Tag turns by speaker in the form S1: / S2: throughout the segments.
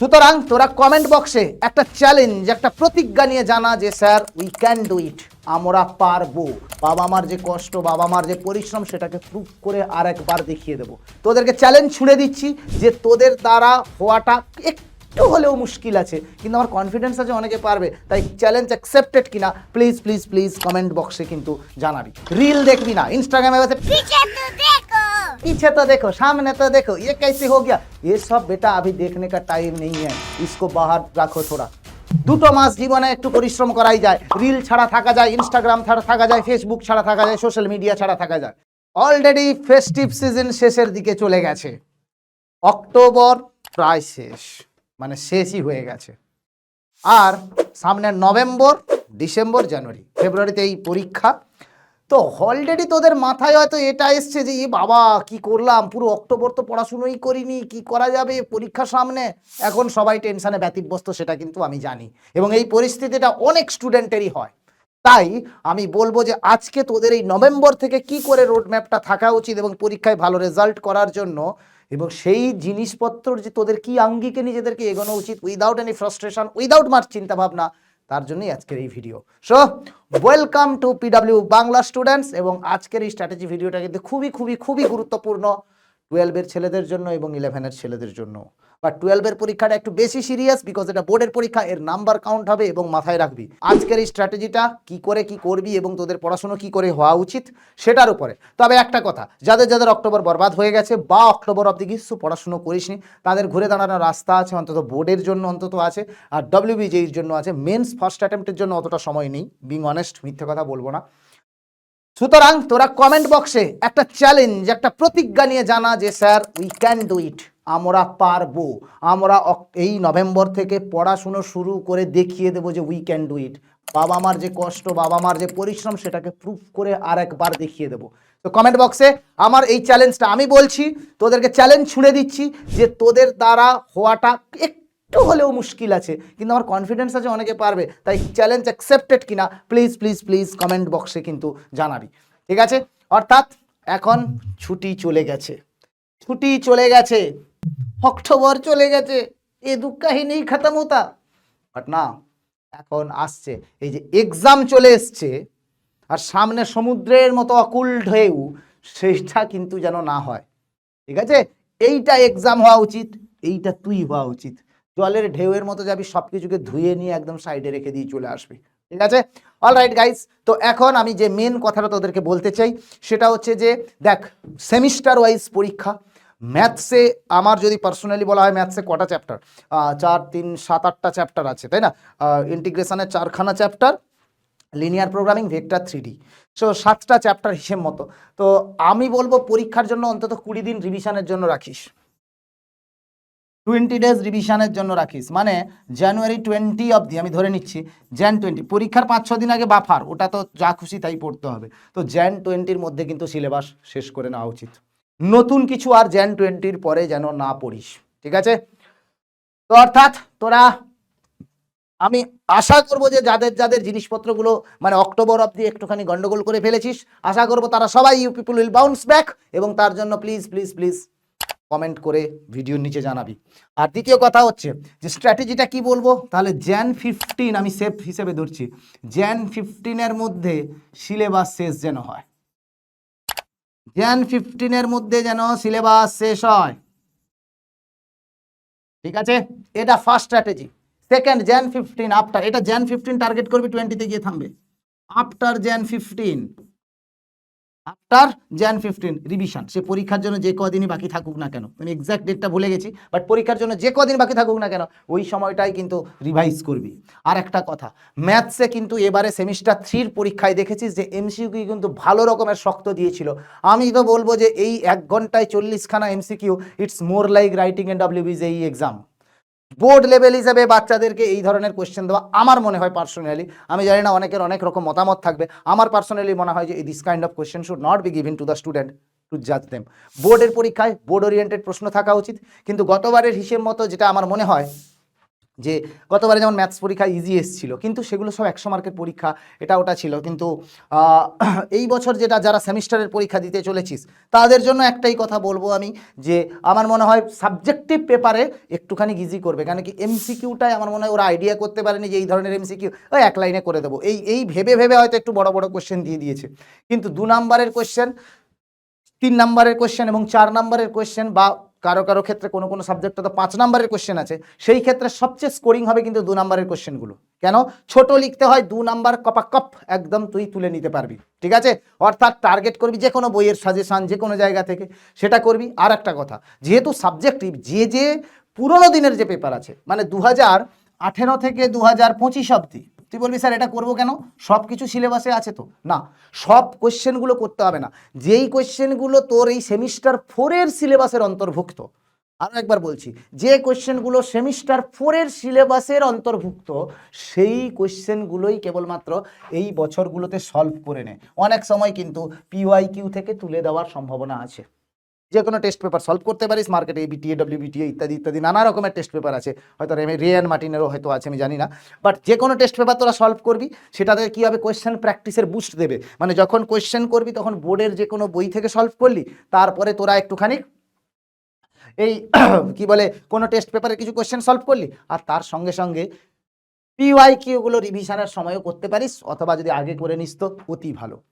S1: সুতরাং তোরা কমেন্ট বক্সে একটা চ্যালেঞ্জ একটা প্রতিজ্ঞা নিয়ে জানা যে, sir we can do it আমরা পারব। বাবা মার যে কষ্ট, বাবা মার যে পরিশ্রম, সেটাকে প্রুভ করে আর একবার দেখিয়ে দেবো। তোদেরকে চ্যালেঞ্জ ছুড়ে দিচ্ছি যে, তোদের দ্বারা হওয়াটা একটু হলেও মুশকিল আছে, কিন্তু আমার কনফিডেন্স আছে অনেকে পারবে, তাই চ্যালেঞ্জ অ্যাকসেপ্টেড কিনা প্লিজ প্লিজ প্লিজ কমেন্ট বক্সে কিন্তু জানাবি। রিল দেখবি না ইনস্টাগ্রামে
S2: पीछे तो देखो
S1: पीछे तो देखो सामने तो देखो ये कैसे हो गया ये सब बेटा अभी देखने का टाइम नहीं है इसको बाहर রাখো थोड़ा দুটো মাস জীবনে একটু পরিশ্রম করাই যায় রিল ছাড়া থাকা যায় ইনস্টাগ্রাম ছাড়া থাকা যায় ফেসবুক ছাড়া থাকা যায় সোশ্যাল মিডিয়া ছাড়া থাকা যায় অলরেডি ফেস্টিভ সিজন শেষের দিকে চলে গেছে অক্টোবর প্রায় শেষ মানে শেষই হয়ে গেছে আর সামনে নভেম্বর ডিসেম্বর জানুয়ারি ফেব্রুয়ারিতে এই পরীক্ষা তো অলরেডি তোদের মাথায় হয়তো এটা এসছে যে বাবা, কি করলাম? পুরো অক্টোবর তো পড়াশুনোই করিনি, কি করা যাবে? পরীক্ষা সামনে। এখন সবাই টেনশানে ব্যতিব্যস্ত, সেটা কিন্তু আমি জানি। এবং এই পরিস্থিতিটা অনেক স্টুডেন্টেরই হয়। তাই আমি বলব যে, আজকে তোদের এই নভেম্বর থেকে কি করে রোডম্যাপটা থাকা উচিত এবং পরীক্ষায় ভালো রেজাল্ট করার জন্য এবং সেই জিনিসপত্র যে তোদের কি আঙ্গিকে নিজেদেরকে এগোনো উচিত উইদাউট এনি ফ্রাস্ট্রেশন উইদাউট মার চিন্তা ভাবনা তার জন্যই আজকের এই video so welcome to PW Bangla students এবং আজকের এই স্ট্র্যাটেজি ভিডিওটা কিন্তু খুবই খুবই খুবই গুরুত্বপূর্ণ। টুয়েলভের ছেলেদের জন্য এবং ইলেভেনের ছেলেদের জন্য। বা টুয়েলভের পরীক্ষাটা একটু বেশি সিরিয়াস বিকজ এটা বোর্ডের পরীক্ষা, এর নাম্বার কাউন্ট হবে এবং মাথায় রাখবি। আজকের এই স্ট্র্যাটেজিটা কি করে কি করবি এবং তোদের পড়াশুনো কি করে হওয়া উচিত সেটার উপরে। তবে একটা কথা, যাদের যাদের অক্টোবর বরবাদ হয়ে গেছে বা অক্টোবর অব্দি কিছু পড়াশুনো করিসনি, তাদের ঘুরে দাঁড়ানোর রাস্তা আছে, অন্তত বোর্ডের জন্য অন্তত আছে, আর ডব্লিউবিজেইর জন্য আছে। মেন্স ফার্স্ট অ্যাটেম্পটের জন্য অতটা সময় নেই। বিং অনেস্ট মিথ্যে কথা বলব না। সুতরাং তোরা কমেন্ট বক্সে একটা চ্যালেঞ্জ একটা প্রতিজ্ঞা নিয়ে জানা যে, sir we can do it আমরা পারব। আমরা এই নভেম্বর থেকে পড়াশুনো শুরু করে দেখিয়ে দেবো যে উই ক্যান ডু ইট বাবা মার যে কষ্ট বাবা মার যে পরিশ্রম, সেটাকে প্রুফ করে আর একবার দেখিয়ে দেবো। তো কমেন্ট বক্সে আমার এই চ্যালেঞ্জটা আমি বলছি, তোদেরকে চ্যালেঞ্জ ছুঁড়ে দিচ্ছি যে, তোদের দ্বারা হওয়াটা একটু হলেও মুশকিল আছে, কিন্তু আমার কনফিডেন্স আছে অনেকে পারবে, তাই চ্যালেঞ্জ অ্যাকসেপ্টেড কিনা প্লিজ প্লিজ প্লিজ কমেন্ট বক্সে কিন্তু জানাবি। ঠিক আছে? অর্থাৎ এখন ছুটি চলে গেছে। ছুটি চলে গেছে। অক্টোবর চলে গেছে। এ দুঃখ কাহিনী খতম হতা বাট না, এখন আসছে। এই যে এক্সাম চলে এসছে, আর সামনে সমুদ্রের মতো অকুল ঢেউ, সেইটা কিন্তু যেন না হয়। ঠিক আছে? এইটা এক্সাম হওয়া উচিত, এইটা তুই হওয়া উচিত। জলের ঢেউয়ের মতো যাবি সব কিছুকে ধুয়ে নিয়ে একদম সাইডে রেখে দিয়ে চলে আসবি। ঠিক আছে? অল রাইট গাইস তো এখন আমি যে মেন কথাটা তোদেরকে বলতে চাই, সেটা হচ্ছে যে, দেখ সেমিস্টার ওয়াইজ পরীক্ষা ম্যাথসে আমার যদি পার্সোনালি বলা হয় ম্যাথসে কটা চ্যাপ্টার চার, তিন, সাত, আটটা চ্যাপ্টার আছে, তাই না? ইন্টিগ্রেশনের চারখানা chapter linear programming vector three so সাতটা চ্যাপ্টার হিসেব মতো। তো আমি বলব পরীক্ষার জন্য অন্তত কুড়ি দিন রিভিশনের জন্য রাখিস। টোয়েন্টি ডেজ রিভিশনের জন্য রাখিস। মানে জানুয়ারি টোয়েন্টি অবধি, আমি ধরে নিচ্ছি জ্যান টোয়েন্টি পরীক্ষার পাঁচ, ছ দিন আগে বাফার ওটা তো যা খুশি তাই পড়তে হবে। তো জ্যান টোয়েন্টির মধ্যে কিন্তু সিলেবাস শেষ করে নেওয়া উচিত। নতুন কিছু আর জ্যান টোয়েন্টির পরে যেন না পড়িস, ঠিক আছে? তো অর্থাৎ তোরা, আমি আশা করব যে যাদের যাদের জিনিসপত্রগুলো মানে অক্টোবর অবধি একটুখানি গন্ডগোল করে ফেলেছিস, আশা করব তারা সবাই you people will bounce back এবং তার জন্য প্লিজ প্লিজ প্লিজ কমেন্ট করে ভিডিওর নিচে জানাবি। আর দ্বিতীয় কথা হচ্ছে যে স্ট্র্যাটেজিটা কি বলব? তাহলে জ্যান ফিফটিন আমি সেফ হিসেবে ধরছি। জ্যান ফিফটিনের মধ্যে সিলেবাস শেষ যেন হয়। জ্যান ফিফটিনের মধ্যে যেন সিলেবাস শেষ হয়। ঠিক আছে? এটা first strategy second Jan fifteen after এটা জ্যান ফিফটিন টার্গেট করবি টোয়েন্টিতে গিয়ে থামবে। After Jan fifteen after Jan fifteen revision সে পরীক্ষার জন্য যে কদিনই বাকি থাকুক না কেন? আমি এক্সাক্ট ডেটটা ভুলে গেছি বাট পরীক্ষার জন্য যে কদিন বাকি থাকুক না কেন, ওই সময়টাই কিন্তু রিভাইজ করবি। আর একটা কথা ম্যাথসে কিন্তু এবারে সেমিস্টার থ্রির পরীক্ষায় দেখেছিস যে এমসিকিউ কিন্তু ভালো রকমের শক্ত দিয়েছিল। আমি তো বলব যে এই এক ঘন্টায় চল্লিশখানা MCQ it's more like writing an ডাব্লিউবিজ এই এক্সাম বোর্ড লেভেল হিসাবে বাচ্চাদেরকে এই ধরনের কোয়েশ্চেন দেওয়া আমার মনে হয় পার্সোনালি আমি জানি না অনেকের অনেক রকম মতামত থাকবে, আমার পার্সোনালি মনে হয় যে this kind of question should not be given to the student to জাজ দেম বোর্ডের পরীক্ষায় বোর্ড ওরিয়েন্টেড প্রশ্ন থাকা উচিত, কিন্তু গতবারের হিসেব মতো যেটা আমার মনে হয় যে গতবারে যেমন ম্যাথস পরীক্ষা ইজি এসেছিল, কিন্তু সেগুলো সব একশো মার্কের পরীক্ষা, এটা ওটা ছিল। কিন্তু এই বছর যেটা যারা সেমিস্টারের পরীক্ষা দিতে চলেছিস, তাদের জন্য একটাই কথা বলব আমি, যে আমার মনে হয় সাবজেক্টিভ পেপারে একটুখানি ইজি করবে। কারণ কি এমসিকিউটাই আমার মনে হয় ওরা আইডিয়া করতে পারেনি যে এই ধরনের এমসিকিউ ওই এক লাইনে করে দেবো। এই এই ভেবে ভেবে হয়তো একটু বড় বড় কোশ্চেন দিয়ে দিয়েছে। কিন্তু দু নাম্বারের কোশ্চেন তিন নাম্বারের কোশ্চেন এবং চার নাম্বারের কোশ্চেন বা কারও কারও ক্ষেত্রে কোনো কোনো সাবজেক্টে তো পাঁচ নাম্বারের কোশ্চেন আছে। সেই ক্ষেত্রে সবচেয়ে স্কোরিং হবে কিন্তু দু নাম্বারের কোশ্চেনগুলো কেন? ছোট লিখতে হয় দু নাম্বার কপা কপ একদম তুই তুলে নিতে পারবি। ঠিক আছে? অর্থাৎ টার্গেট করবি যে কোনো বইয়ের সাজেশান যে কোনো জায়গা থেকে, সেটা করবি। আর একটা কথা, যেহেতু সাবজেক্টিভ যে যে পুরোনো দিনের যে পেপার আছে মানে দু হাজার আঠেরো থেকে দু হাজার পঁচিশ অব্দি তুই বলবি, স্যার, এটা করব কেন? সব কিছু সিলেবাসে আছে তো। না, সব কোশ্চেনগুলো করতে হবে না। যেই কোশ্চেনগুলো তোর এই সেমিস্টার ফোরের সিলেবাসের অন্তর্ভুক্ত আরও একবার বলছি, যে কোশ্চেনগুলো সেমিস্টার ফোরের সিলেবাসের অন্তর্ভুক্ত, সেই কোশ্চেনগুলোই কেবলমাত্র এই বছরগুলোতে সলভ করে নেয় অনেক সময় কিন্তু পিওয়াই কিউ থেকে তুলে দেওয়ার সম্ভাবনা আছে। যে কোনো টেস্ট পেপার সলভ করতে পারিস মার্কেটে বিটিএ ডব্লিউ বিটিএ ইত্যাদি ইত্যাদি, নানা রকমের টেস্ট পেপার আছে। হয়তো রে- রে মার্টিনেরও হয়তো আছে, আমি জানি না। বাট যে কোনো টেস্ট পেপার তোরা সলভ করবি, সেটাতে কী হবে? কোয়েশ্চেন প্র্যাকটিসের বুস্ট দেবে। মানে যখন কোয়েশ্চেন করবি, তখন বোর্ডের যে কোনো বই থেকে সলভ করলি, তারপরে তোরা একটুখানি এই কি বলে, কোনো টেস্ট পেপারে কিছু কোয়েশ্চেন সলভ করলি, আর তার সঙ্গে সঙ্গে পিওয়াই কিউগুলো রিভিশনের সময়ও করতে পারিস, অথবা যদি আগে করে নিস তো অতি ভালো।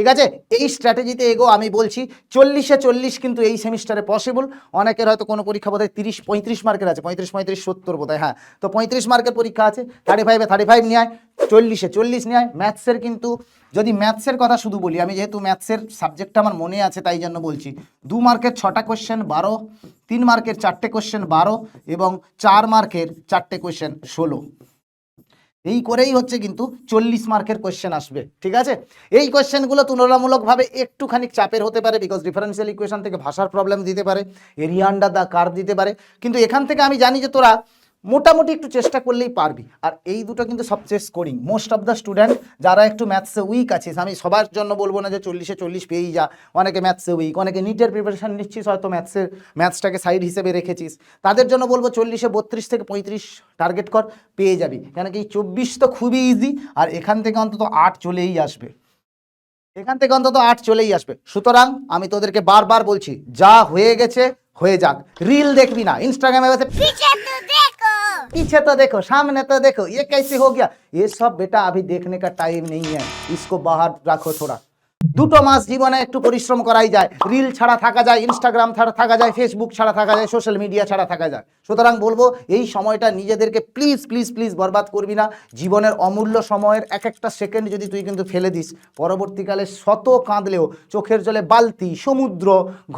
S1: ঠিক আছে? এই স্ট্র্যাটেজিতে এগো, আমি বলছি, চল্লিশে চল্লিশ কিন্তু এই সেমিস্টারে পসিবল অনেকের হয়তো কোনো পরীক্ষা বোধহয় তিরিশ, পঁয়ত্রিশ মার্কের আছে, পঁয়ত্রিশ পঁয়ত্রিশ, সত্তর বোধহয় হ্যাঁ। তো পঁয়ত্রিশ মার্কের পরীক্ষা আছে থার্টি ফাইভে থার্টি ফাইভ নেয় চল্লিশে চল্লিশ নেয় ম্যাথসের কিন্তু, যদি ম্যাথসের কথা শুধু বলি, আমি যেহেতু ম্যাথসের সাবজেক্টটা আমার মনে আছে, তাই জন্য বলছি, দু মার্কের ছটা কোশ্চেন বারো, তিন মার্কের চারটে কোশ্চেন বারো, এবং চার মার্কের চারটে কোশ্চেন ষোলো। এই করেই হচ্ছে কিন্তু চল্লিশ মার্কের কোয়েশ্চেন আসবে, ঠিক আছে? এই কোয়েশ্চেনগুলো তুলনামূলকভাবে একটুখানি চাপের হতে পারে বিকজ ডিফারেন্সিয়াল ইকুয়েশন থেকে ভাষার প্রবলেম দিতে পারে এরিয়া আন্ডার দ্য কার দিতে পারে। কিন্তু এখান থেকে আমি জানি যে তোরা মোটামুটি একটু চেষ্টা করলেই পারবি। আর এই দুটো কিন্তু সবচেয়ে scoring most of the student যারা একটু ম্যাথসে উইক আছিস, আমি সবার জন্য বলব না যে চল্লিশে চল্লিশ পেয়েই যা। অনেকে ম্যাথসে উইক অনেকে নিটের প্রিপারেশান নিচ্ছিস, হয়তো ম্যাথসের ম্যাথসটাকে সাইড হিসেবে রেখেছিস। তাদের জন্য বলব চল্লিশে বত্রিশ থেকে পঁয়ত্রিশ টার্গেট কর, পেয়ে যাবি। কেন কি চব্বিশ তো খুবই ইজি আর এখান থেকে অন্তত আট চলেই আসবে। এখান থেকে অন্তত আট চলেই আসবে। সুতরাং আমি তোদেরকে বারবার বলছি, যা হয়ে গেছে, হয়ে যাক। রিল দেখবি না। ইনস্টাগ্রামে
S2: पीछे तो देखो,
S1: सामने तो देखो, ये कैसे हो गया? ये सब बेटा अभी देखने का टाइम नहीं है। इसको बाहर रखो थोड़ा। দুটো মাস জীবনে একটু পরিশ্রম করাই যায়। রিল ছাড়া থাকা যায় ইনস্টাগ্রাম ছাড়া থাকা যায় ফেসবুক ছাড়া থাকা যায় সোশ্যাল মিডিয়া ছাড়া থাকা যায়। সুতরাং বলব, এই সময়টা নিজেদেরকে প্লিজ প্লিজ প্লিজ বরবাদ করবি না। জীবনের অমূল্য সময়ের এক একটা সেকেন্ড যদি তুই কিন্তু ফেলে দিস, পরবর্তীকালে শত কাঁদলেও চোখের জলে বালতি, সমুদ্র,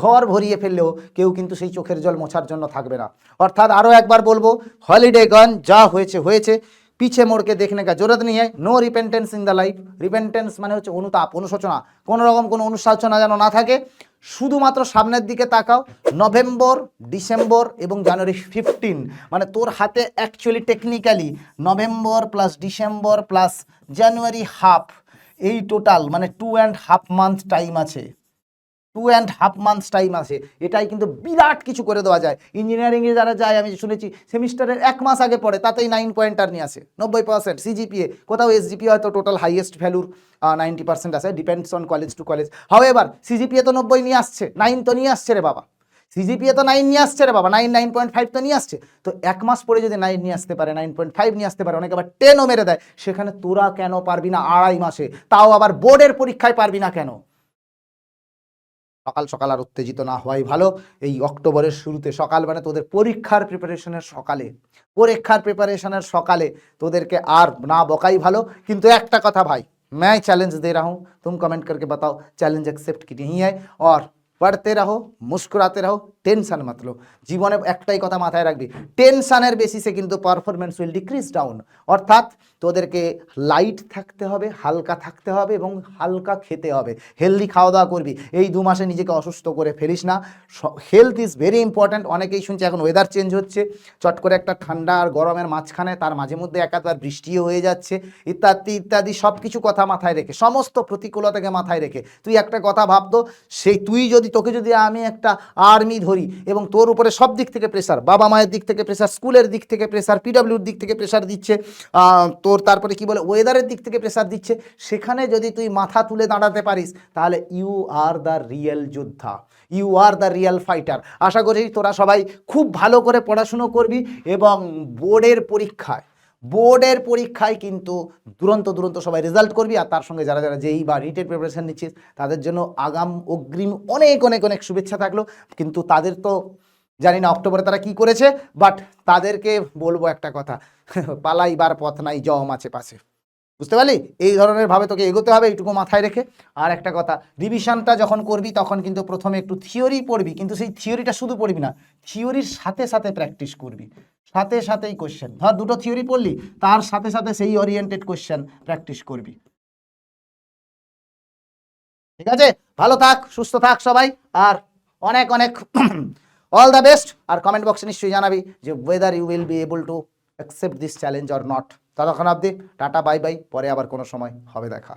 S1: ঘর ভরিয়ে ফেললেও কেউ কিন্তু সেই চোখের জল মোছার জন্য থাকবে না। অর্থাৎ আরও একবার বলব হলিডে গান যা হয়েছে হয়েছে। পিছে মোড়কে দেখনে কা জরুরত নেই no repentance in the life repentance মানে হচ্ছে অনুতাপ, অনুশোচনা। কোনো রকম কোনো অনুশোচনা যেন না থাকে। শুধুমাত্র সামনের দিকে তাকাও। নভেম্বর, ডিসেম্বর এবং জানুয়ারি ফিফটিন মানে তোর হাতে actually technically November plus December plus January half এই টোটাল মানে two and half month time আছে। Two and half months time আছে। এটাই কিন্তু বিরাট কিছু করে দেওয়া যায়। ইঞ্জিনিয়ারিংয়ে যারা যায়, আমি শুনেছি, সেমিস্টারের এক মাস আগে পড়ে, তাতেই নাইন পয়েন্টার নিয়ে আসে, নব্বই পার্সেন্ট সিজিপিএ কোথাও এসজিপিএ হয়তো টোটাল হাইয়েস্ট ভ্যালুর নাইনটি পার্সেন্ট আছে depends on college to college how এবার সিজিপিএ তো নব্বই নিয়ে আসছে নাইন তো নিয়ে আসছে রে বাবা। সিজিপিএ তো নাইন নিয়ে আসছে রে বাবা নাইন নাইন পয়েন্ট ফাইভ তো নিয়ে আসছে। তো এক মাস পরে যদি নাইন নিয়ে আসতে পারে নাইন পয়েন্ট ফাইভ নিয়ে আসতে পারে, অনেকে আবার টেনও মেরে দেয়। সেখানে তোরা কেন পারবি না আড়াই মাসে? তাও আবার বোর্ডের পরীক্ষায় পারবি না কেন? সকাল সকাল আর উত্তেজিত না হওয়াই ভালো এই অক্টোবরের শুরুতে সকাল মানে তোদের পরীক্ষার প্রিপারেশনের সকালে পরীক্ষার প্রিপারেশনের সকালে তোদেরকে আর না বকাই ভালো কিন্তু একটা কথা ভাই मैं चैलेंज दे रहा हूँ तुम कमेंट करके बताओ चैलेंज एक्सेप्ट की नहीं है और পড়তে রাহো, মুস্কুরাতে রাহো টেনশান মত লো। জীবনে একটাই কথা মাথায় রাখবি টেনশনের বেসিসে কিন্তু পারফরমেন্স উইল ডিক্রিজ ডাউন অর্থাৎ তোদেরকে লাইট থাকতে হবে, হালকা থাকতে হবে এবং হালকা খেতে হবে। হেলদি খাওয়া দাওয়া করবি, এই দু মাসে নিজেকে অসুস্থ করে ফেলিস না। হেলথ ইজ ভেরি ইম্পর্ট্যান্ট অনেকেই শুনছে এখন ওয়েদার চেঞ্জ হচ্ছে। চট করে একটা ঠান্ডা আর গরমের মাঝখানে, তার মাঝে মধ্যে একাধার বৃষ্টিও হয়ে যাচ্ছে। ইত্যাদি ইত্যাদি সব কিছু কথা মাথায় রেখে, সমস্ত প্রতিকূলতাকে মাথায় রেখে, তুই একটা কথা ভাবতো, সেই তুই যদি তোকে যদি আমি একটা আর্মি ধরি এবং তোর উপরে সব দিক থেকে প্রেশার বাবা মায়ের দিক থেকে প্রেসার স্কুলের দিক থেকে প্রেশার পিডাব্লিউর দিক থেকে প্রেসার দিচ্ছে তোর তারপরে কি বলে ওয়েদারের দিক থেকে প্রেসার দিচ্ছে, সেখানে যদি তুই মাথা তুলে দাঁড়াতে পারিস, তাহলে ইউ আর দ্য রিয়েল যোদ্ধা you are the real fighter আশা করি তোরা সবাই খুব ভালো করে পড়াশুনো করবি এবং বোর্ডের পরীক্ষায় বোর্ডের পরীক্ষায় কিন্তু দুরন্ত দুরন্ত সবাই রেজাল্ট করবি আর তার সঙ্গে যারা যারা যেই বা রিটের প্রিপারেশান নিচ্ছিস, তাদের জন্য আগাম, অগ্রিম অনেক অনেক অনেক শুভেচ্ছা থাকল। কিন্তু তাদের তো জানি না অক্টোবরে তারা কি করেছে বাট তাদেরকে বলব একটা কথা, পালাইবার পথ নাই, জম আছে পাশে। বুঝতে পারলি? এই ধরনের ভাবে তোকে এগোতে হবে, এইটুকু মাথায় রেখে। আর একটা কথা রিভিশনটা যখন করবি, তখন কিন্তু প্রথমে একটু থিওরি পড়বি, কিন্তু সেই থিওরিটা শুধু পড়বি না থিওরির সাথে সাথে প্র্যাকটিস করবি। সাথে সাথেই কোশ্চেন ধর দুটো থিওরি পড়লি, তার সাথে সাথে সেই ওরিয়েন্টেড কোশ্চেন প্র্যাকটিস করবি। ঠিক আছে? ভালো থাক, সুস্থ থাক সবাই, আর অনেক অনেক অল দ্য বেস্ট আর কমেন্ট বক্সে নিশ্চয়ই জানাবি যে whether you will be able to accept this challenge or not ততক্ষণ অবধি টাটা বাই বাই পরে আবার কোনো সময় হবে দেখা।